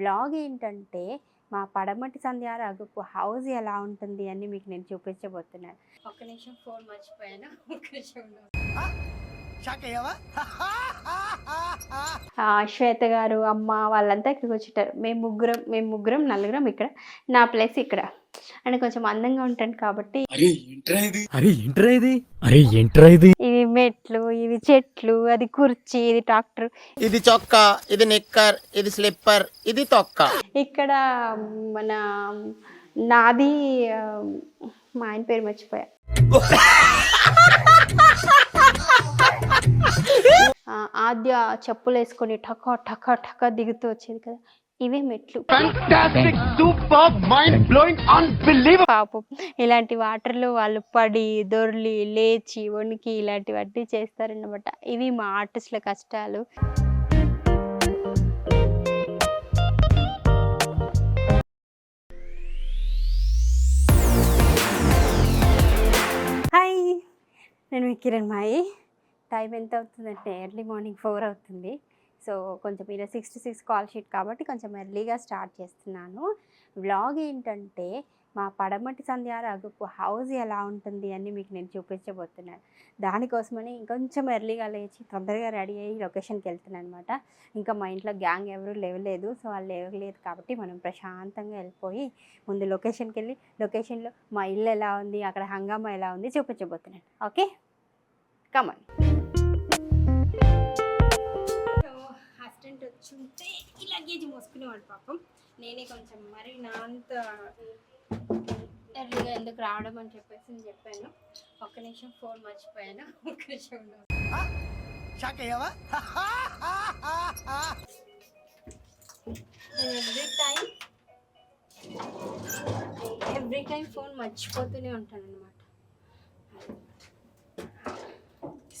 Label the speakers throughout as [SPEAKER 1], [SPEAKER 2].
[SPEAKER 1] Vlog ఏంటంటే మా పడమటి సంధ్యారాగపు హౌస్ ఎలా ఉంటుంది అని మీకు నేను చూపించబోతున్నాను. ఒక్క నిమిషం ఫోన్ మర్చిపోయాను. ఒక్క నిమిషం శ్వేత గారు అమ్మ వాళ్ళంతా ఇక్కడికి వచ్చింటారు మేము ముగ్గురం మేము ముగ్గురం నలుగురం ఇక్కడ. నా ప్లేస్ ఇక్కడ. అంటే కొంచెం అందంగా ఉంటాను కాబట్టి ఇవి మెట్లు ఇవి చెట్లు అది కుర్చీ ఇది ట్రాక్టర్.
[SPEAKER 2] ఇది చొక్కా ఇది నిక్కర్ ఇది స్లిప్పర్ ఇది తొక్క.
[SPEAKER 1] ఇక్కడ మన నాది మా ఆయన పేరు మర్చిపోయా. ఆ, ఆద్య చెప్పులు వేసుకొని టక టక టక దిగుతూ వచ్చేది కదా. ఇవే మెట్లు. పాపం ఇలాంటి వాటర్లో వాళ్ళు పడి దొర్లి లేచి వణికి ఇలాంటివన్నీ చేస్తారన్నమాట. ఇవి మా ఆర్టిస్టుల కష్టాలు. హాయ్ నేను మీ కిరణ్ మాయి. టైం ఎంత అవుతుందంటే? ఎర్లీ మార్నింగ్ ఫోర్ అవుతుంది. సో కొంచెం మీరు six to six call sheet కాబట్టి కొంచెం ఎర్లీగా స్టార్ట్ చేస్తున్నాను. వ్లాగ్ ఏంటంటే మా పడమటి సంధ్యారాగపు హౌస్ ఎలా ఉంటుంది అని మీకు నేను చూపించబోతున్నాను. దానికోసమని ఇంకొంచెం ఎర్లీగా లేచి తొందరగా రెడీ అయ్యి లొకేషన్కి వెళ్తున్నాను అనమాట ఇంకా మా ఇంట్లో గ్యాంగ్ ఎవరు లేవలేదు సో వాళ్ళు లేవలేదు కాబట్టి మనం ప్రశాంతంగా వెళ్ళిపోయి ముందు లొకేషన్కి వెళ్ళి లొకేషన్లో మా ఇల్లు ఎలా ఉంది అక్కడ హంగామా ఎలా ఉంది చూపించబోతున్నాను. ఓకే? కమన్ అసిస్టెంట్ వచ్చి ఉంటే ఈ లగేజ్ మోసుకునేవాడు పాపం. నేనే కొంచెం మరి నా అంత ఎర్లీగా ఎందుకు రావడం అని చెప్పేసి నేను చెప్పాను. ఒక్క నిమిషం ఫోన్ మర్చిపోయాను. ఒక్క నిమిషం.
[SPEAKER 2] షాక్ అయ్యావా?
[SPEAKER 1] నేను every time every time phone మర్చిపోతూనే ఉంటాను అనమాట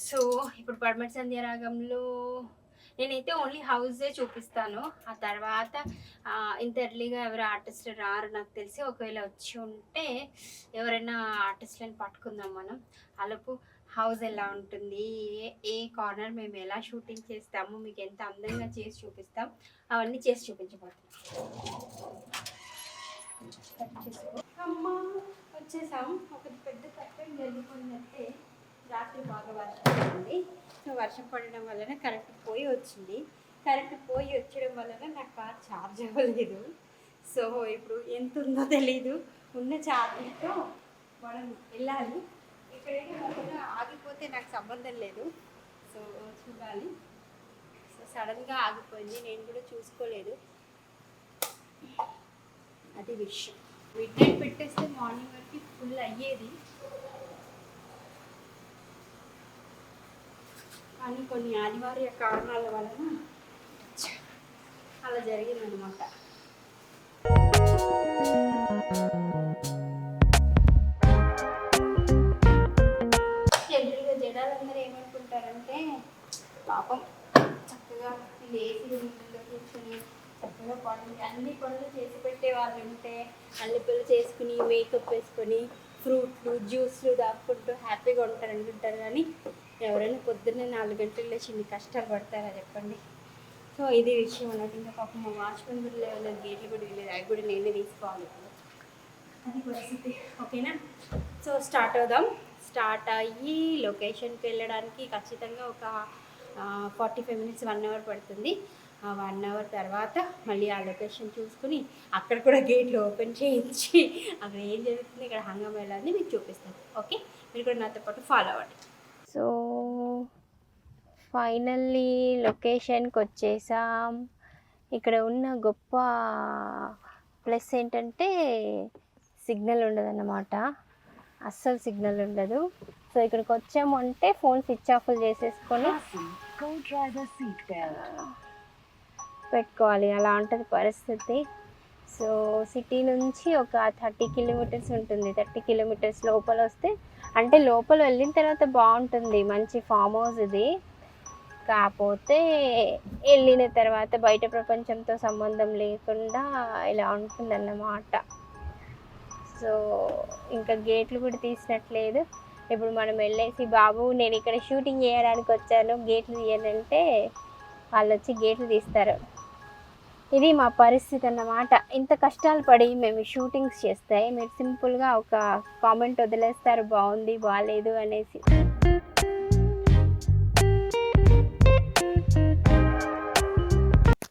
[SPEAKER 1] సో ఇప్పుడు పడమటి సంధ్య రాగంలో నేనైతే ఓన్లీ హౌసే చూపిస్తాను. ఆ తర్వాత ఇంత ఎర్లీగా ఎవరు ఆర్టిస్ట్ రారు నాకు తెలిసి ఒకవేళ వచ్చి ఉంటే ఎవరైనా ఆర్టిస్ట్లను పట్టుకుందాం మనం. అలపు హౌస్ ఎలా ఉంటుంది? ఏ ఏ కార్నర్ మేము ఎలా షూటింగ్ చేస్తాము? మీకు ఎంత అందంగా చేసి చూపిస్తాం? అవన్నీ చేసి చూపించబోతున్నాం. అమ్మా వచ్చేసాం. ఒకటి పెద్ద కట్టం జరిగిపోయిందంటే రాత్రి బాగా వర్షం పడింది. సో వర్షం పడడం వలన కరెంట్ పోయి వచ్చింది. కరెంట్ పోయి వచ్చడం వలన నా కార్ ఛార్జ్ అవ్వలేదు. సో ఇప్పుడు ఎంత ఉందో తెలీదు. ఉన్న ఛార్జింగ్తో మనం వెళ్ళాలి. ఇక్కడైతే ఆగిపోతే నాకు సంబంధం లేదు. సో చూడాలి. సో సడన్గా ఆగిపోయింది. నేను కూడా చూసుకోలేదు. అది విషయం. మిడ్ నైట్ పెట్టేస్తే మార్నింగ్ వరకు ఫుల్ అయ్యేది. కానీ కొన్ని అనివార్య కారణాల వలన అలా జరిగిందనమాట జనరల్గా జనాలందరూ ఏమనుకుంటారంటే పాపం చక్కగా లేచి రూమ్లో కూర్చొని చక్కగా పనులు అన్ని పనులు చేసి పెట్టే వాళ్ళు ఉంటే అల్లిపల్లి చేసుకుని మేకప్ వేసుకొని ఫ్రూట్లు జ్యూస్లు దాక్కుంటూ హ్యాపీగా ఉంటారు అనుకుంటారు కానీ ఎవరైనా పొద్దున్నే నాలుగు గంటలు లేచి ఇన్ని కష్టాలు పడతారా చెప్పండి. సో ఇది విషయం అన్నట్టు ఇంకా పాపం మా వాచ్మెన్ కూడా లేదు గేట్లు కూడా లేదు అవి కూడా నేనే తీసుకోవాలి. అది పరిస్థితి ఓకేనా? సో స్టార్ట్ అవుదాం. స్టార్ట్ అయ్యి లొకేషన్కి వెళ్ళడానికి ఖచ్చితంగా ఒక forty five minutes one hour పడుతుంది. ఆ వన్ అవర్ తర్వాత మళ్ళీ ఆ లొకేషన్ చూసుకుని అక్కడ కూడా గేట్లు ఓపెన్ చేయించి అక్కడ ఏం జరుగుతుంది ఇక్కడ హంగం వెళ్ళాలని మీకు చూపిస్తాను. ఓకే? మీరు కూడా నాతో పాటు ఫాలో అవ్వండి. సో ఫైనల్లీ లొకేషన్కి వచ్చేసాం ఇక్కడ ఉన్న గొప్ప ప్లస్ ఏంటంటే సిగ్నల్ ఉండదన్నమాట అస్సలు సిగ్నల్ ఉండదు సో ఇక్కడికి వచ్చాము అంటే ఫోన్ స్విచ్ ఆఫ్ చేసేసుకొని పెట్టుకోవాలి. అలా ఉంటుంది పరిస్థితి. సో సిటీ నుంచి ఒక థర్టీ కిలోమీటర్స్ ఉంటుంది. థర్టీ కిలోమీటర్స్ లోపల వస్తే అంటే లోపల వెళ్ళిన తర్వాత బాగుంటుంది. మంచి ఫామ్ హౌస్ ఇది. కాకపోతే వెళ్ళిన తర్వాత బయట ప్రపంచంతో సంబంధం లేకుండా ఇలా ఉంటుందన్నమాట. సో ఇంకా గేట్లు కూడా తీసినట్లేదు. ఇప్పుడు మనం వెళ్ళేసి బాబు నేను ఇక్కడ షూటింగ్ చేయడానికి వచ్చాను. గేట్లు తీయాలంటే వాళ్ళు వచ్చి గేట్లు తీస్తారు. ఇది మా పరిస్థితి అన్నమాట. ఇంత కష్టాలు పడి మేము షూటింగ్స్ చేస్తే మీరు సింపుల్గా ఒక కామెంట్ వదిలేస్తారు బాగుంది బాగాలేదు అనేసి.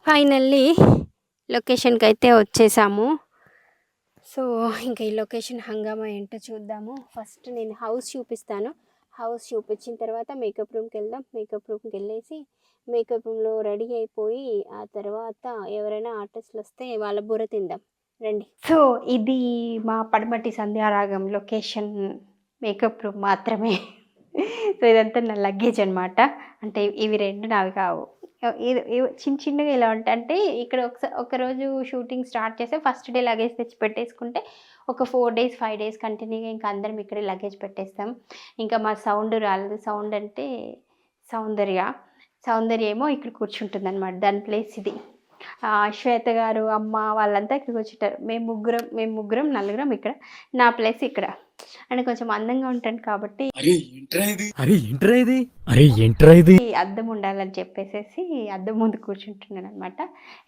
[SPEAKER 1] ఫైనల్లీ లొకేషన్కి అయితే వచ్చేసాము. సో ఇంకా ఈ లొకేషన్ హంగామా ఏంటో చూద్దాము. ఫస్ట్ నేను హౌస్ చూపిస్తాను. హౌస్ చూపించిన తర్వాత మేకప్ రూమ్కి వెళ్దాం. మేకప్ రూమ్కి వెళ్ళేసి మేకప్ రెడీ అయిపోయి ఆ తర్వాత ఎవరైనా ఆర్టిస్టులు వస్తే వాళ్ళ బుర్ర తిందాం. రండి. సో ఇది మా Padamati Sandhyaragam location makeup room మాత్రమే. సో ఇదంతా నా లగేజ్ అనమాట అంటే ఇవి రెండు నావి కావు. చిన్న చిన్నగా ఇలా ఉంటాయి అంటే ఇక్కడ ఒకసారి ఒకరోజు షూటింగ్ స్టార్ట్ చేస్తే ఫస్ట్ డే లగేజ్ తెచ్చి పెట్టేసుకుంటే ఒక ఫోర్ డేస్ ఫైవ్ డేస్ కంటిన్యూగా ఇంకా అందరం ఇక్కడే లగేజ్ పెట్టేస్తాం. ఇంకా మా సౌండ్ రాలేదు. సౌండ్ అంటే సౌందర్య. సౌందర్య ఏమో ఇక్కడ కూర్చుంటుంది అనమాట దాని ప్లేస్ ఇది. ఆ, శ్వేత గారు అమ్మ వాళ్ళంతా ఇక్కడ కూర్చుంటారు మేము ముగ్గురం మేము ముగ్గురం నలుగురం ఇక్కడ. నా ప్లేస్ ఇక్కడ. అంటే కొంచెం అందంగా ఉంటాను కాబట్టి అద్దం ఉండాలని చెప్పేసేసి అద్దం ముందు కూర్చుంటున్నాను అనమాట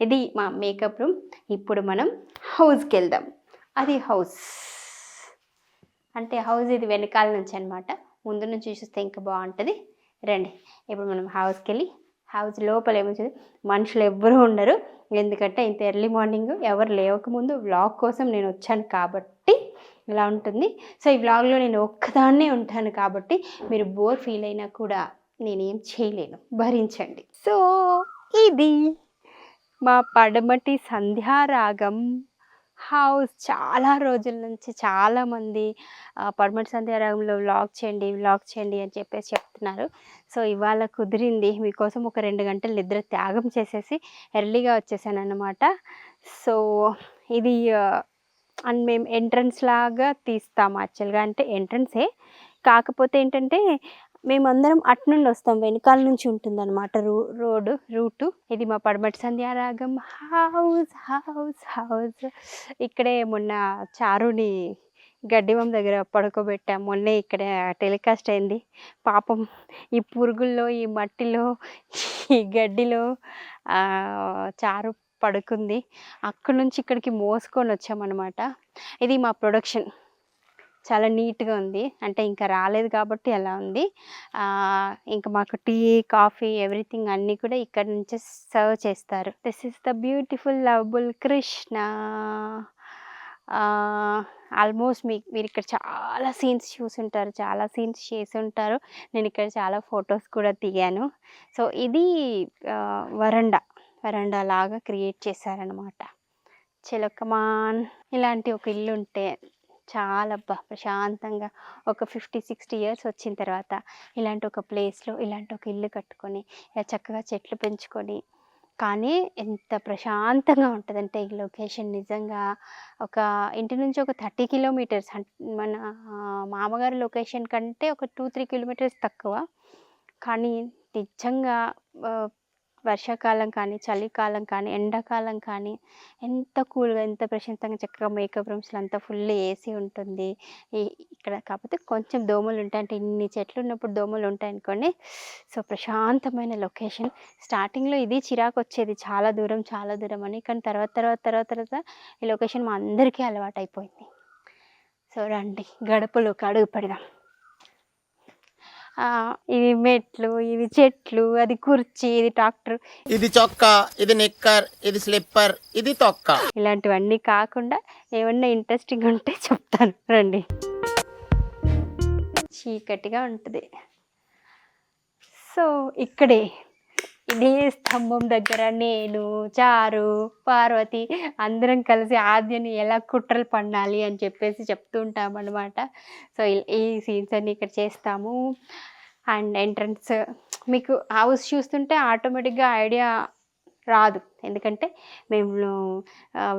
[SPEAKER 1] ఇది మా మేకప్ రూమ్ ఇప్పుడు మనం హౌస్కి వెళ్దాం. అది హౌస్ అంటే హౌస్ ఇది వెనకాల నుంచి అనమాట ముందు నుంచి చూస్తే ఇంకా బాగుంటుంది. రండి. ఇప్పుడు మనం హౌస్కి వెళ్ళి హౌస్ లోపల ఏమొచ్చింది మనుషులు ఎవ్వరూ ఉండరు. ఎందుకంటే ఇంత ఎర్లీ మార్నింగ్ ఎవరు లేవకముందు వ్లాగ్ కోసం నేను వచ్చాను కాబట్టి ఇలా ఉంటుంది. సో ఈ వ్లాగ్లో నేను ఒక్కదాన్నే ఉంటాను కాబట్టి మీరు బోర్ ఫీల్ అయినా కూడా నేనేం చేయలేను. భరించండి. సో ఇది మా పడమటి సంధ్యారాగం. హౌస్ చాలా రోజుల నుంచి చాలామంది పర్మట్ పడమటి సంధ్యారాగంలో వ్లాగ్ చేయండి వ్లాగ్ చేయండి అని చెప్పేసి చెప్తున్నారు. సో ఇవాళ కుదిరింది. మీకోసం ఒక రెండు గంటలు నిద్ర త్యాగం చేసేసి ఎర్లీగా వచ్చేసాను అనమాట సో ఇది అండ్ మేము ఎంట్రన్స్ లాగా తీస్తాము యాక్చువల్గా. అంటే ఎంట్రన్సే. కాకపోతే ఏంటంటే మేమందరం అట్నుండి వస్తాం. వెనకాల నుంచి ఉంటుంది అనమాట రూ రోడ్డు రూటు. ఇది మా Padamati Sandhyaragam. House house house ఇక్కడే మొన్న చారుని గడ్డివం దగ్గర పడుకోబెట్టాం. మొన్నే ఇక్కడ టెలికాస్ట్ అయింది. పాపం ఈ పురుగుల్లో ఈ మట్టిలో ఈ గడ్డిలో చారు పడుకుంది. అక్కడి నుంచి ఇక్కడికి మోసుకొని వచ్చామన్నమాట. ఇది మా ప్రొడక్షన్. చాలా నీట్గా ఉంది. అంటే ఇంకా రాలేదు కాబట్టి అలా ఉంది. ఇంకా మాకు టీ కాఫీ ఎవ్రీథింగ్ అన్నీ కూడా ఇక్కడ నుంచే సర్వ్ చేస్తారు. This is the beautiful lovable Krishna. Almost మీ మీరు ఇక్కడ చాలా సీన్స్ చూసుంటారు చాలా సీన్స్ చేసి ఉంటారు నేను ఇక్కడ చాలా ఫొటోస్ కూడా దిగాను. సో ఇది వరండా. వరండా లాగా క్రియేట్ చేశారనమాట చిలకమాన్. ఇలాంటి ఒక ఇల్లు ఉంటే చాలా బా ప్రశాంతంగా ఒక ఫిఫ్టీ సిక్స్టీ ఇయర్స్ వచ్చిన తర్వాత ఇలాంటి ఒక ప్లేస్లో ఇలాంటి ఒక ఇల్లు కట్టుకొని ఇలా చక్కగా చెట్లు పెంచుకొని కానీ ఎంత ప్రశాంతంగా ఉంటుందంటే ఈ లొకేషన్ నిజంగా ఒక ఇంటి నుంచి ఒక థర్టీ కిలోమీటర్స్ మన మామగారి లొకేషన్ కంటే ఒక టూ త్రీ కిలోమీటర్స్ తక్కువ. కానీ నిజంగా వర్షాకాలం కానీ చలికాలం కానీ ఎండాకాలం కానీ ఎంత కూల్గా ఎంత ప్రశాంతంగా చక్కగా మేకప్ రూమ్స్లో అంతా ఫుల్ ఏసీ ఉంటుంది. ఇక్కడ కాకపోతే కొంచెం దోమలు ఉంటాయి. అంటే ఇన్ని చెట్లు ఉన్నప్పుడు దోమలు ఉంటాయి అనుకోండి. సో ప్రశాంతమైన లొకేషన్ స్టార్టింగ్లో ఇది చిరాకు వచ్చేది. చాలా దూరం చాలా దూరం అని. కానీ తర్వాత తర్వాత తర్వాత తర్వాత ఈ లొకేషన్ మా అందరికీ అలవాటు అయిపోయింది సో రండి. గడపలోకి అడుగు పెడదాం. ఇవి మెట్లు ఇవి చెట్లు అది కుర్చీ ఇది ట్రాక్టర్.
[SPEAKER 2] ఇది చొక్కా ఇది నిక్కర్ ఇది స్లిప్పర్ ఇది తొక్క.
[SPEAKER 1] ఇలాంటివన్నీ కాకుండా ఏమన్నా ఇంట్రెస్టింగ్ ఉంటే చెప్తాను. రండి. చీకటిగా ఉంటుంది. సో ఇక్కడే. ఇదే స్తంభం దగ్గర నేను చారు పార్వతి అందరం కలిసి ఆద్యని ఎలా కుట్రలు పండాలి అని చెప్పేసి చెప్తుంటాం అనమాట సో ఈ సీన్స్ అన్ని ఇక్కడ చేస్తాము. అండ్ ఎంట్రన్స్ మీకు హౌస్ చూస్తుంటే ఆటోమేటిక్గా ఐడియా రాదు. ఎందుకంటే మేము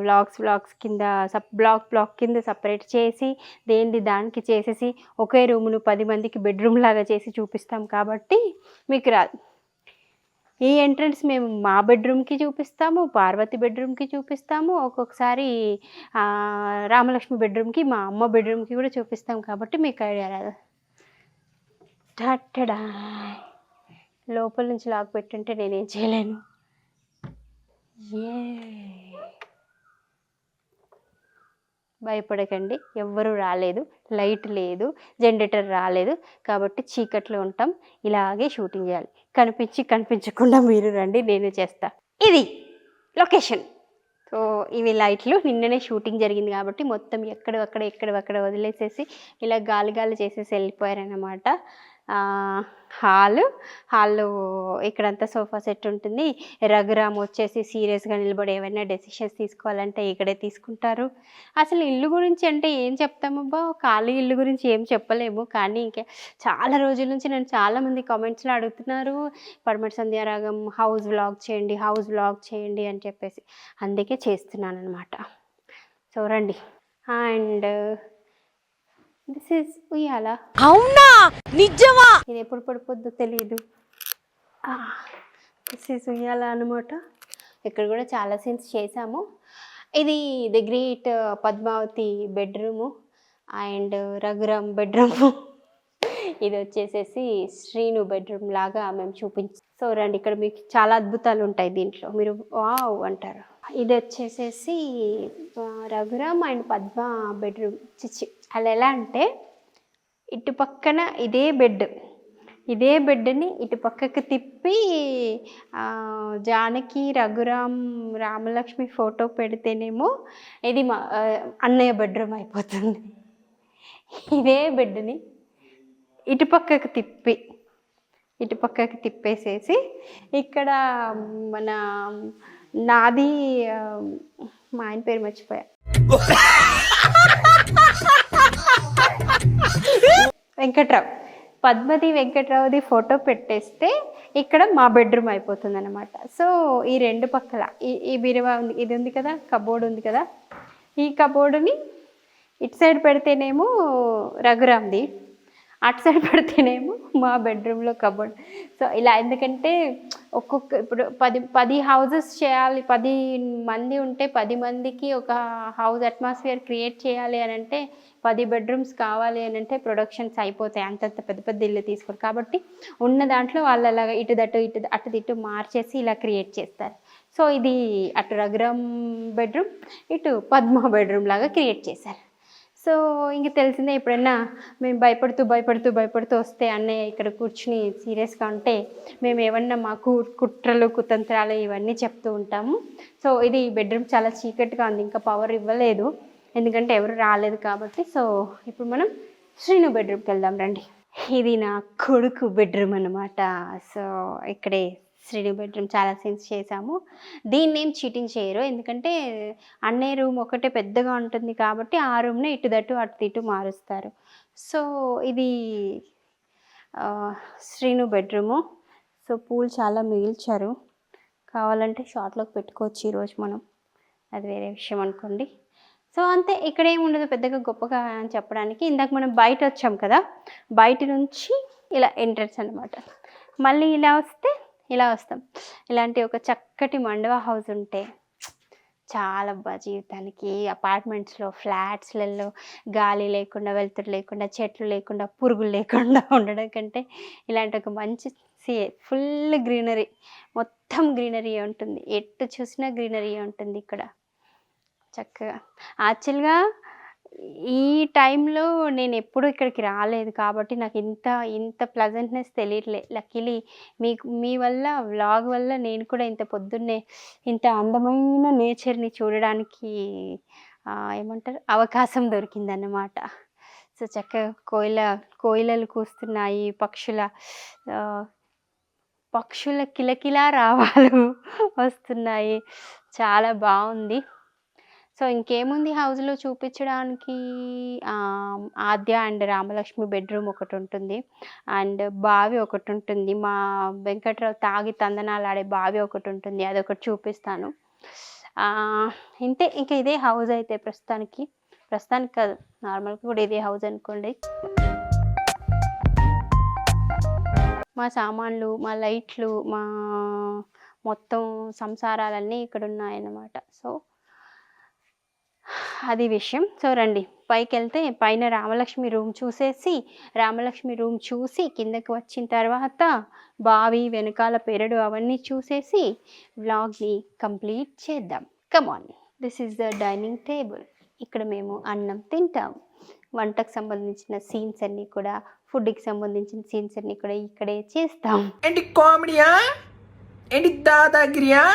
[SPEAKER 1] వ్లాగ్స్ వ్లాగ్స్ కింద సప్ బ్లాక్ బ్లాక్ కింద సపరేట్ చేసి దేనిది దానికి చేసేసి ఒకే రూమును పది మందికి బెడ్రూమ్ లాగా చేసి చూపిస్తాం కాబట్టి మీకు రాదు. ఈ ఎంట్రన్స్ మేము మా బెడ్రూమ్కి చూపిస్తాము పార్వతి బెడ్రూమ్కి చూపిస్తాము ఒక్కొక్కసారి రామలక్ష్మి బెడ్రూమ్కి మా అమ్మ బెడ్రూమ్కి కూడా చూపిస్తాం కాబట్టి మీకు ఐడియా రాదు. టట్టడా లోపల నుంచి లాక్ పెట్టుంటే నేనేం చేయలేను. ఏ భయపడకండి. ఎవ్వరూ రాలేదు. లైట్ లేదు. జనరేటర్ రాలేదు. కాబట్టి చీకట్లో ఉంటాం. ఇలాగే షూటింగ్ చేయాలి. కనిపించి కనిపించకుండా మీరు రండి. నేను చేస్తా. ఇది లొకేషన్. సో ఇవి లైట్లు. నిన్ననే షూటింగ్ జరిగింది కాబట్టి మొత్తం ఎక్కడ అక్కడ ఎక్కడ అక్కడ వదిలేసేసి ఇలా గాలి గాలి చేసేసి వెళ్ళిపోయారనమాట హాల్. హాల్లో ఇక్కడంతా సోఫా సెట్ ఉంటుంది. రఘురామ్ వచ్చేసి సీరియస్గా నిలబడి ఏమైనా డెసిషన్స్ తీసుకోవాలంటే ఇక్కడే తీసుకుంటారు. అసలు ఇల్లు గురించి అంటే ఏం చెప్తామబ్బా? ఖాళీ ఇల్లు గురించి ఏం చెప్పలేము. కానీ ఇంకా చాలా రోజుల నుంచి నన్ను చాలామంది కామెంట్స్లో అడుగుతున్నారు. పడమటి సంధ్యారాగం హౌస్ బ్లాగ్ చేయండి హౌస్ బ్లాగ్ చేయండి అని చెప్పేసి. అందుకే చేస్తున్నాను అనమాట సో రండి. అండ్ దిస్ ఈజ్ ఉయ్యాల
[SPEAKER 3] అవునా? నిజమా?
[SPEAKER 1] ఇది ఎప్పుడు పడిపోద్దో తెలియదు దిస్ ఈజ్ ఉయ్యాల అనమాట ఇక్కడ కూడా చాలా సీన్స్ చేసాము ఇది the great Padmavati bedroom and Raghuram bedroom ఇది వచ్చేసేసి శ్రీను బెడ్రూమ్ లాగా మేము చూపించ సో రండి ఇక్కడ మీకు చాలా అద్భుతాలు ఉంటాయి దీంట్లో. మీరు వావ్ అంటారు. ఇది వచ్చేసేసి రఘురామ్ అండ్ పద్మ బెడ్రూమ్ చిచ్చి. అలా ఎలా అంటే ఇటు పక్కన ఇదే బెడ్ ఇదే బెడ్ని ఇటు పక్కకు తిప్పి జానకి రఘురామ్ రామలక్ష్మి ఫోటో పెడితేనేమో ఇది మా అన్నయ్య బెడ్రూమ్ అయిపోతుంది. ఇదే బెడ్ని ఇటు పక్కకు తిప్పి ఇటు పక్కకి తిప్పేసేసి ఇక్కడ మన నాది మా ఆయన పేరు మర్చిపోయా. వెంకట్రావు. పద్మతి వెంకట్రావుది ఫోటో పెట్టేస్తే ఇక్కడ మా బెడ్రూమ్ అయిపోతుంది అనమాట సో ఈ రెండు పక్కల ఈ ఈ బీరువా ఉంది ఇది ఉంది కదా కబోర్డ్ ఉంది కదా ఈ కబోర్డుని ఇటు సైడ్ పెడితేనేమో రఘురామ్ది అటు సైడ్ పెడితేనేమో మా బెడ్రూమ్లో కబోర్డ్. సో ఇలా ఎందుకంటే ఒక్కొక్క ఇప్పుడు పది పది హౌజెస్ చేయాలి పది మంది ఉంటే పది మందికి ఒక హౌస్ అట్మాస్ఫియర్ క్రియేట్ చేయాలి అని అంటే పది బెడ్రూమ్స్ కావాలి అని అంటే ప్రొడక్షన్స్ అయిపోతాయి. అంతంత పెద్ద పెద్ద ఇల్లు తీసుకోరు. కాబట్టి ఉన్న దాంట్లో వాళ్ళు అలాగ ఇటు దట్టు ఇటు అటు ఇటు మార్చేసి ఇలా క్రియేట్ చేస్తారు. సో ఇది అటు రఘురామ్ బెడ్రూమ్ ఇటు పద్మ బెడ్రూమ్ లాగా క్రియేట్ చేశారు. సో ఇంక తెలిసిందే ఎప్పుడైనా మేము భయపడుతూ భయపడుతూ భయపడుతూ వస్తే అన్నయ్య ఇక్కడ కూర్చుని సీరియస్గా ఉంటే మేము ఏమన్నా మాకు కుట్రలు కుతంత్రాలు ఇవన్నీ చెప్తూ ఉంటాము. సో ఇది బెడ్రూమ్ చాలా చీకటిగా ఉంది. ఇంకా పవర్ ఇవ్వలేదు. ఎందుకంటే ఎవరు రాలేదు కాబట్టి. సో ఇప్పుడు మనం శ్రీను బెడ్రూమ్కి వెళ్దాం రండి. ఇది నా కొడుకు బెడ్రూమ్ అనమాట సో ఇక్కడే శ్రీను బెడ్రూమ్ చాలా సీన్స్ చేశాము. దీన్ని ఏం చీటింగ్ చేయరు. ఎందుకంటే అన్నయ్య రూమ్ ఒకటే పెద్దగా ఉంటుంది కాబట్టి ఆ రూమ్ని ఇటు దట్టు అటు ఇటు మారుస్తారు. సో ఇది శ్రీను బెడ్రూము. సో పూలు చాలా మిగిల్చారు. కావాలంటే షార్ట్లోకి పెట్టుకోవచ్చు ఈరోజు మనం. అది వేరే విషయం అనుకోండి. సో అంతే ఇక్కడ ఏమి ఉండదు పెద్దగా గొప్పగా అని చెప్పడానికి. ఇందాక మనం బయట వచ్చాం కదా బయట నుంచి ఇలా ఎంట్రన్స్ అనమాట మళ్ళీ ఇలా వస్తే ఇలా వస్తాం. ఇలాంటి ఒక చక్కటి మండవ హౌస్ ఉంటే చాలా బా జీవితానికి. అపార్ట్మెంట్స్లో ఫ్లాట్స్లలో గాలి లేకుండా వెలుతురు లేకుండా చెట్లు లేకుండా పురుగులు లేకుండా ఉండడం కంటే ఇలాంటి ఒక మంచి ఫుల్ గ్రీనరీ మొత్తం గ్రీనరీ ఉంటుంది? ఎటు చూసినా గ్రీనరీ ఉంటుంది ఇక్కడ? చక్కగా. యాక్చువల్గా ఈ టైంలో నేను ఎప్పుడూ ఇక్కడికి రాలేదు కాబట్టి నాకు ఇంత ఇంత ప్లజెంట్నెస్ తెలియట్లే. లక్కీలీ మీకు మీ వల్ల వ్లాగ్ వల్ల నేను కూడా ఇంత పొద్దున్నే ఇంత అందమైన నేచర్ని చూడడానికి ఏమంటారు అవకాశం దొరికిందన్నమాట. సో చక్కగా కోయిల కోయిలలు కూస్తున్నాయి పక్షుల పక్షుల కిలకిలా రావాలు వస్తున్నాయి. చాలా బాగుంది. సో ఇంకేముంది హౌస్లో చూపించడానికి ఆద్య అండ్ రామలక్ష్మి బెడ్రూమ్ ఒకటి ఉంటుంది అండ్ బావి ఒకటి ఉంటుంది మా వెంకట్రావు తాగి తందనాలు ఆడే బావి ఒకటి ఉంటుంది అదొకటి చూపిస్తాను. ఇంతే. ఇంకా ఇదే హౌస్ అయితే ప్రస్తుతానికి. ప్రస్తుతానికి కాదు. నార్మల్గా కూడా ఇదే హౌస్ అనుకోండి. మా సామాన్లు మా లైట్లు మా మొత్తం సంసారాలన్నీ ఇక్కడ ఉన్నాయన్నమాట సో అది విషయం. సో రండి. పైకి వెళ్తే పైన రామలక్ష్మి రూమ్ చూసేసి రామలక్ష్మి రూమ్ చూసి కిందకి వచ్చిన తర్వాత బావి వెనకాల పెరడు అవన్నీ చూసేసి వ్లాగ్ని కంప్లీట్ చేద్దాం. Come on this is the dining table ఇక్కడ మేము అన్నం తింటాం. వంటకు సంబంధించిన సీన్స్ అన్నీ కూడా ఫుడ్కి సంబంధించిన సీన్స్ అన్నీ కూడా ఇక్కడే చేస్తాం.
[SPEAKER 2] ఏంటి కామెడీయా? ఏంటి దాదాగిరియా?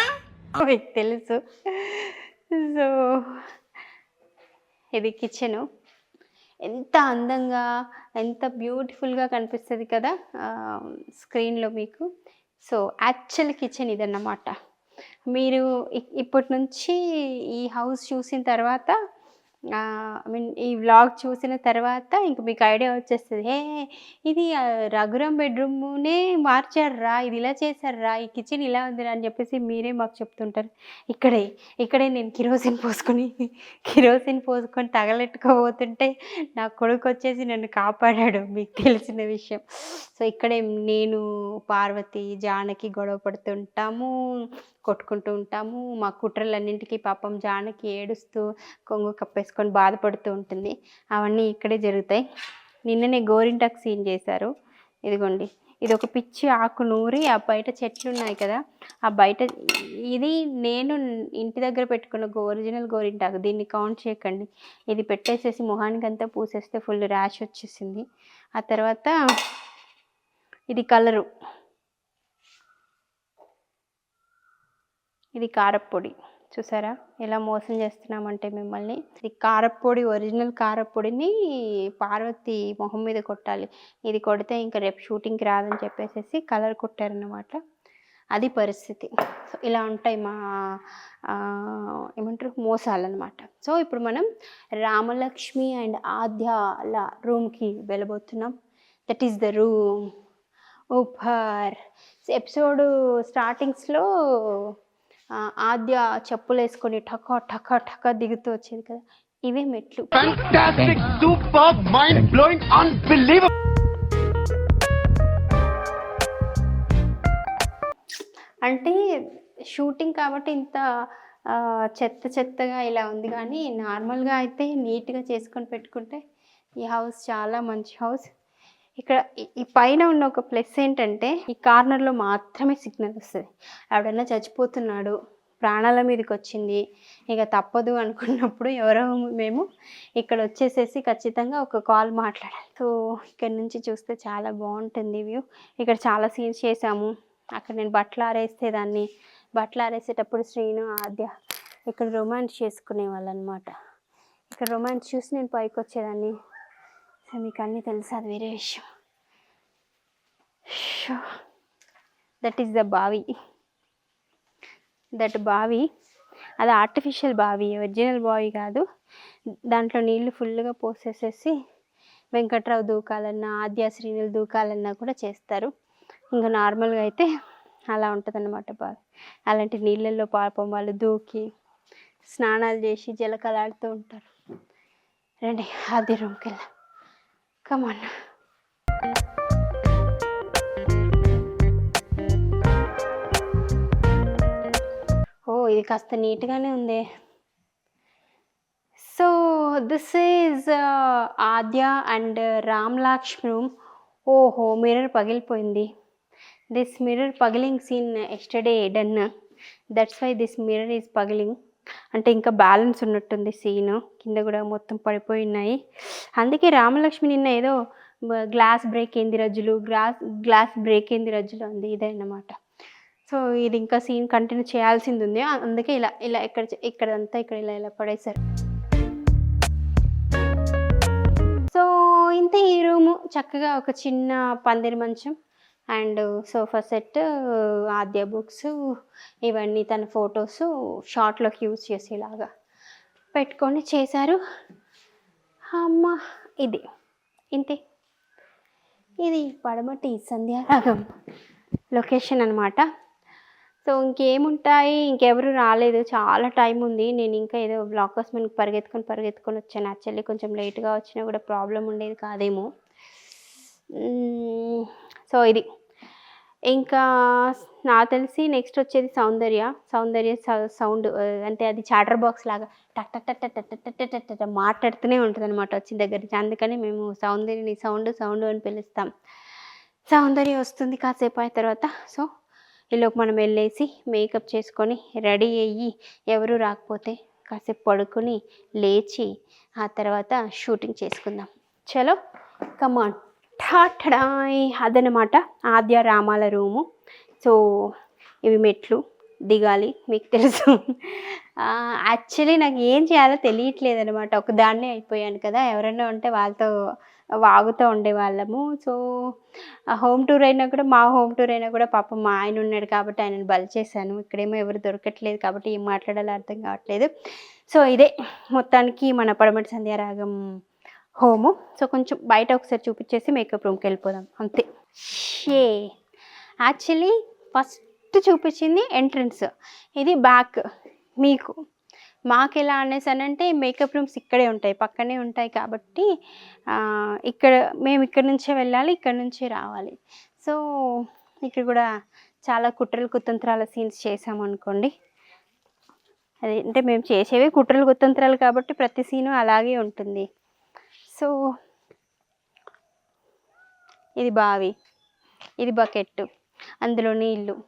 [SPEAKER 1] మీకు తెలుసు. సో ఇది కిచెను ఎంత అందంగా ఎంత బ్యూటిఫుల్గా కనిపిస్తుంది కదా స్క్రీన్లో మీకు. సో యాక్చువల్ కిచెన్ ఇదన్నమాట. మీరు ఇ- ఇప్పటి నుంచి ఈ హౌస్ చూసిన తర్వాత ఐ మీన్ ఈ వ్లాగ్ చూసిన తర్వాత ఇంక మీకు ఐడియా వచ్చేస్తుంది. హే ఇది రఘురం బెడ్రూమ్నే మార్చారురా ఇది ఇలా చేశారా ఈ కిచెన్ ఇలా ఉందిరా అని చెప్పేసి మీరే మాకు చెప్తుంటారు. ఇక్కడే ఇక్కడే నేను కిరోసిన్ పోసుకొని కిరోసిన్ పోసుకొని తగలెట్టుకోబోతుంటే నా కొడుకు వచ్చేసి నన్ను కాపాడాడు మీకు తెలిసిన విషయం. సో ఇక్కడే నేను పార్వతి జానకి గొడవ పడుతుంటాము. కొట్టుకుంటూ ఉంటాము. మా కుట్రలన్నింటికి పాపం జానకి ఏడుస్తూ కొంగు కప్పేసుకొని బాధపడుతూ ఉంటుంది. అవన్నీ ఇక్కడే జరుగుతాయి. నిన్ననే గోరింటాకు సీన్ చేశారు. ఇదిగోండి. ఇది ఒక పిచ్చి ఆకు నూరి ఆ బయట చెట్లు ఉన్నాయి కదా. ఆ బయట ఇది నేను ఇంటి దగ్గర పెట్టుకున్న ఒరిజినల్ గోరింటాకు. దీన్ని కౌంట్ చేయకండి. ఇది పెట్టేసేసి మొహానికి అంతా పూసేస్తే ఫుల్ ర్యాష్ వచ్చేసింది. ఆ తర్వాత ఇది కలరు. ఇది కారప్పొడి చూసారా? ఎలా మోసం చేస్తున్నామంటే మిమ్మల్ని. ఇది కారప్పొడి ఒరిజినల్ కారప్పొడిని పార్వతి మొహం మీద కొట్టాలి. ఇది కొడితే ఇంకా రేపు షూటింగ్కి రాదని చెప్పేసి కలర్ కొట్టారనమాట అది పరిస్థితి. సో ఇలా ఉంటాయి మా ఏమంటారు? మోసాలన్నమాట. సో ఇప్పుడు మనం రామలక్ష్మి అండ్ ఆద్యాల రూమ్కి వెళ్ళబోతున్నాం. That is the room. ఊపర్ episode స్టార్టింగ్స్లో ఆద్య చెప్పులు వేసుకొని టక టక టక దిగుతూ వచ్చేది కదా. ఇవే మెట్లు. అంటే షూటింగ్ కాబట్టి ఇంత చెత్త చెత్తగా ఇలా ఉంది కానీ నార్మల్గా అయితే నీట్గా చేసుకొని పెట్టుకుంటే ఈ హౌస్ చాలా మంచి హౌస్ ఇక్కడ ఈ- పైన ఉన్న ఒక ప్లస్ ఏంటంటే ఈ కార్నర్లో మాత్రమే సిగ్నల్ వస్తుంది. ఎవడన్నా చచ్చిపోతున్నాడు ప్రాణాల మీదకి వచ్చింది ఇక తప్పదు అనుకున్నప్పుడు ఎవరో మేము ఇక్కడ వచ్చేసేసి ఖచ్చితంగా ఒక కాల్ మాట్లాడాలి. సో ఇక్కడ నుంచి చూస్తే చాలా బాగుంటుంది వ్యూ. ఇక్కడ చాలా సీన్స్ చేసాము అక్కడ నేను బట్టలు ఆరేస్తే దాన్ని బట్టలు ఆరేసేటప్పుడు శ్రీను ఆద్య ఇక్కడ రొమాన్స్ చేసుకునే వాళ్ళు అనమాట ఇక్కడ రొమాన్స్ చూసి నేను పైకి వచ్చేదాన్ని సో మీకు అన్నీ తెలుసు అది వేరే విషయం దట్ ఈస్ ద బావి దట్ బావి అది ఆర్టిఫిషియల్ బావి ఒరిజినల్ బావి కాదు. దాంట్లో నీళ్ళు ఫుల్గా పోసేసేసి వెంకట్రావు దూకాలన్నా ఆద్య శ్రీనులు దూకాలన్నా కూడా చేస్తారు. ఇంకా నార్మల్గా అయితే అలా ఉంటుంది అన్నమాట బావి అలాంటి నీళ్ళల్లో పాపం వాళ్ళు దూకి స్నానాలు చేసి జలకలాడుతూ ఉంటారు. రండి ఆది రూమ్కి వెళ్ళాం కమాన్ ఓ ఇది కాస్త నీట్గానే ఉంది. So this is Aadya and Ram Lakshmi room ఓహో మిర్రర్ పగిలిపోయింది. This mirror పగిలింగ్ scene yesterday done that's why this mirror is పగిలింగ్. అంటే ఇంకా బ్యాలెన్స్ ఉన్నట్టుంది సీను. కింద కూడా మొత్తం పడిపోయి ఉన్నాయి అందుకే రామలక్ష్మి నిన్న ఏదో గ్లాస్ బ్రేక్ అయింది రజ్జులు. గ్లాస్ గ్లాస్ బ్రేక్ అయింది రజ్జులు అంది ఇదే అన్నమాట సో ఇది ఇంకా సీన్ కంటిన్యూ చేయాల్సింది ఉంది. అందుకే ఇలా ఇలా ఇక్కడ ఇక్కడంతా ఇక్కడ ఇలా ఇలా పడేశారు. సో ఇంత ఈ రూము చక్కగా ఒక చిన్న పందిరి మంచం. And sofa set Aadya books ఇవన్నీ తన ఫొటోస్ షార్ట్లోకి యూజ్ చేసేలాగా పెట్టుకొని చేశారు. అమ్మ ఇది. ఇంతే. ఇది పడమటి సంధ్యారాగం లొకేషన్ అనమాట సో ఇంకేముంటాయి? ఇంకెవరు రాలేదు. చాలా టైం ఉంది. నేను ఇంకా ఏదో బ్లాకర్స్ మనకి పరిగెత్తుకొని పరిగెత్తుకొని వచ్చాను. యాక్చువల్లీ కొంచెం లేట్గా వచ్చినా కూడా ప్రాబ్లం ఉండేది కాదేమో. సో ఇది. ఇంకా నాకు తెలిసి నెక్స్ట్ వచ్చేది సౌందర్య. సౌందర్య సౌండ్ అంటే అది చాటర్ బాక్స్ లాగా టక్ టక్ టక్ టక్ టక్ టక్ టక్ టక్ మాట్లాడుతూనే ఉంటుంది అనమాట వచ్చిన దగ్గర నుంచి. అందుకని మేము సౌందర్యని సౌండ్ సౌండ్ అని పిలుస్తాం. సౌందర్య వస్తుంది కాసేపు అయిన తర్వాత. సో ఈలోపు మనం వెళ్ళేసి మేకప్ చేసుకొని రెడీ అయ్యి ఎవరు రాకపోతే కాసేపు పడుకొని లేచి ఆ తర్వాత షూటింగ్ చేసుకుందాం. చలో కమాన్ ఠాఠడాయ్ అదనమాట ఆద్య రామాల రూము. సో ఇవి మెట్లు దిగాలి మీకు తెలుసు. యాక్చువల్లీ నాకు ఏం చేయాలో తెలియట్లేదు అనమాట ఒకదాన్నే అయిపోయాను కదా ఎవరైనా ఉంటే వాళ్ళతో వాగుతూ ఉండేవాళ్ళము. సో హోమ్ టూర్ అయినా కూడా మా హోమ్ టూర్ అయినా కూడా పాప మా ఆయన ఉన్నాడు కాబట్టి ఆయనను బలి చేశాను. ఇక్కడేమో ఎవరు దొరకట్లేదు కాబట్టి ఏం మాట్లాడాలో అర్థం కావట్లేదు. సో ఇదే మొత్తానికి మన పడమటి సంధ్యారాగం హోము. సో కొంచెం బయట ఒకసారి చూపించేసి మేకప్ రూమ్కి వెళ్ళిపోదాం. అంతే. షే. యాక్చువల్లీ ఫస్ట్ చూపించింది ఎంట్రన్స్ ఇది బ్యాక్ మీకు. మాకు ఎలా అనేసానంటే మేకప్ రూమ్స్ ఇక్కడే ఉంటాయి. పక్కనే ఉంటాయి కాబట్టి ఇక్కడ మేము ఇక్కడ నుంచే వెళ్ళాలి ఇక్కడ నుంచే రావాలి. సో ఇక్కడ కూడా చాలా కుట్రలు కుతంత్రాల సీన్స్ చేసామనుకోండి అదే అంటే మేము చేసేవి కుట్రలు కుతంత్రాలు కాబట్టి ప్రతి సీను అలాగే ఉంటుంది. సో ఇది బావి. ఇది బకెట్ అందులో నీళ్ళు.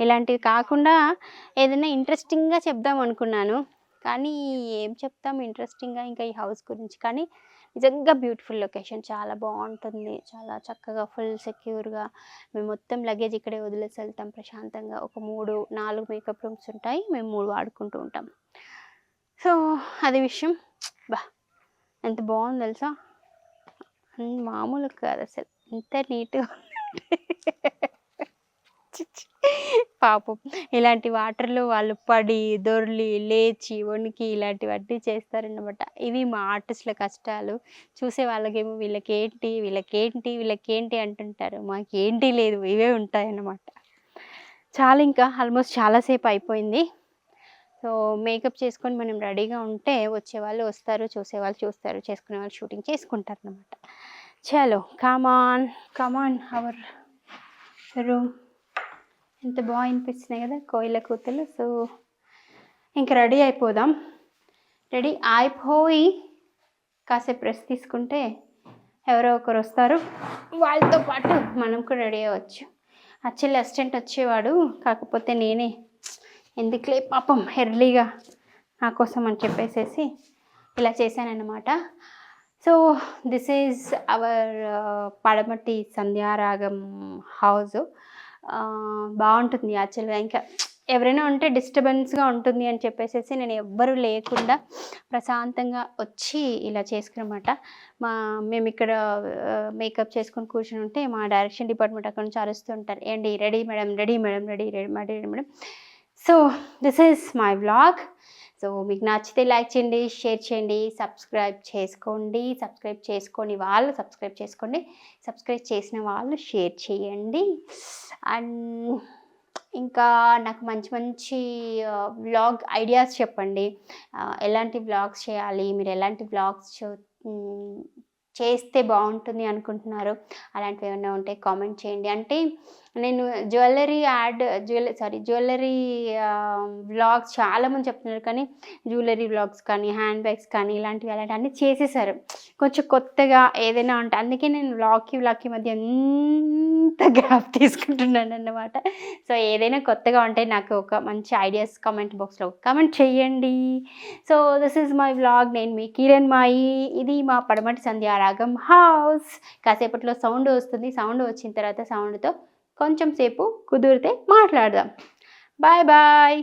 [SPEAKER 1] ఇలాంటివి కాకుండా ఏదైనా ఇంట్రెస్టింగ్గా చెప్దాం అనుకున్నాను. కానీ ఏం చెప్తాం ఇంట్రెస్టింగ్గా ఇంకా ఈ హౌస్ గురించి. కానీ నిజంగా బ్యూటిఫుల్ లొకేషన్. చాలా బాగుంటుంది. చాలా చక్కగా ఫుల్ సెక్యూర్గా. మేము మొత్తం లగేజ్ ఇక్కడే వదిలేసి వెళ్తాం ప్రశాంతంగా. ఒక మూడు నాలుగు మేకప్ రూమ్స్ ఉంటాయి. మేము మూడు వాడుకుంటూ ఉంటాం. సో అది విషయం. బా. ఎంత బాగుంది తెలుసా? మామూలు కాదు అసలు. ఎంత నీట్గా పాపం. ఇలాంటి వాటర్లో వాళ్ళు పడి దొర్లి లేచి వణికి ఇలాంటివన్నీ చేస్తారన్నమాట. ఇవి మా ఆర్టిస్టుల కష్టాలు. చూసే వాళ్ళకేమో వీళ్ళకేంటి వీళ్ళకేంటి వీళ్ళకేంటి అంటుంటారు. మాకేంటి లేదు ఇవే ఉంటాయన్నమాట. చాలా ఇంకా ఆల్మోస్ట్ చాలాసేపు అయిపోయింది. సో మేకప్ చేసుకొని మనం రెడీగా ఉంటే వచ్చేవాళ్ళు వస్తారు చూసేవాళ్ళు చూస్తారు చేసుకునే వాళ్ళు షూటింగ్ చేసుకుంటారు అనమాట చలో కమాన్ కమాన్ అవర్ రూమ్ ఎంత బాగా అనిపిస్తున్నాయి కదా కోయిల కూతులు సో ఇంకా రెడీ అయిపోదాం. రెడీ అయిపోయి కాసేపు రెస్ట్ తీసుకుంటే ఎవరో ఒకరు వస్తారు. వాళ్ళతో పాటు మనం కూడా రెడీ అవ్వచ్చు. యాక్చువల్లీ అసిస్టెంట్ వచ్చేవాడు కాకపోతే నేనే ఎందుకులే? పాపం ఎర్లీగా నా కోసం అని చెప్పేసేసి ఇలా చేశానన్నమాట. సో దిస్ ఈజ్ అవర్ పడమటి సంధ్యారాగం హౌస్ బాగుంటుంది యాక్చువల్గా ఇంకా ఎవరైనా ఉంటే డిస్టర్బెన్స్గా ఉంటుంది అని చెప్పేసి నేను ఎవ్వరూ లేకుండా ప్రశాంతంగా వచ్చి ఇలా చేసుకున్నమాట. మా మేము ఇక్కడ మేకప్ చేసుకొని కూర్చుని ఉంటే మా డైరెక్షన్ డిపార్ట్మెంట్ అక్కడ నుంచి అరుస్తుంటారు ఏంటి? Ready madam ready madam ready ready ready madam so this is my vlog so మీకు నచ్చితే లైక్ చేయండి షేర్ చేయండి సబ్స్క్రైబ్ చేసుకోండి సబ్స్క్రైబ్ చేసుకొని వాళ్ళు సబ్స్క్రైబ్ చేసుకోండి సబ్స్క్రైబ్ చేసిన వాళ్ళు షేర్ చేయండి. అండ్ ఇంకా నాకు మంచి మంచి వ్లాగ్ ఐడియాస్ చెప్పండి. ఎలాంటి వ్లాగ్స్ చేయాలి మీరు ఎలాంటి వ్లాగ్స్ చేస్తే బాగుంటుంది అనుకుంటున్నారు? అలాంటివి ఏమైనా ఉంటే కామెంట్ చేయండి. అంటే నేను jewellery ad jewellery sorry jewellery blogs చాలామంది చెప్తున్నారు కానీ జ్యువెలరీ వ్లాగ్స్ కానీ హ్యాండ్ బ్యాగ్స్ కానీ ఇలాంటివి అలాంటివన్నీ చేసేసారు. కొంచెం కొత్తగా ఏదైనా ఉంటే అందుకే నేను వ్లాగ్కి వ్లాగ్కి మధ్య ఎంత గ్యాప్ తీసుకుంటున్నాను అన్నమాట. సో ఏదైనా కొత్తగా ఉంటే నాకు ఒక మంచి ఐడియాస్ కామెంట్ బాక్స్లో కామెంట్ చేయండి. So this is my vlog. నేను మీ కిరణ్ మాయి. ఇది మా పడమటి సంధ్యారాగం హౌస్. కాసేపట్లో సౌండ్ వస్తుంది. సౌండ్ వచ్చిన తర్వాత సౌండ్తో కొంచెం సేపు కుదిరితే మాట్లాడదాం. Bye bye.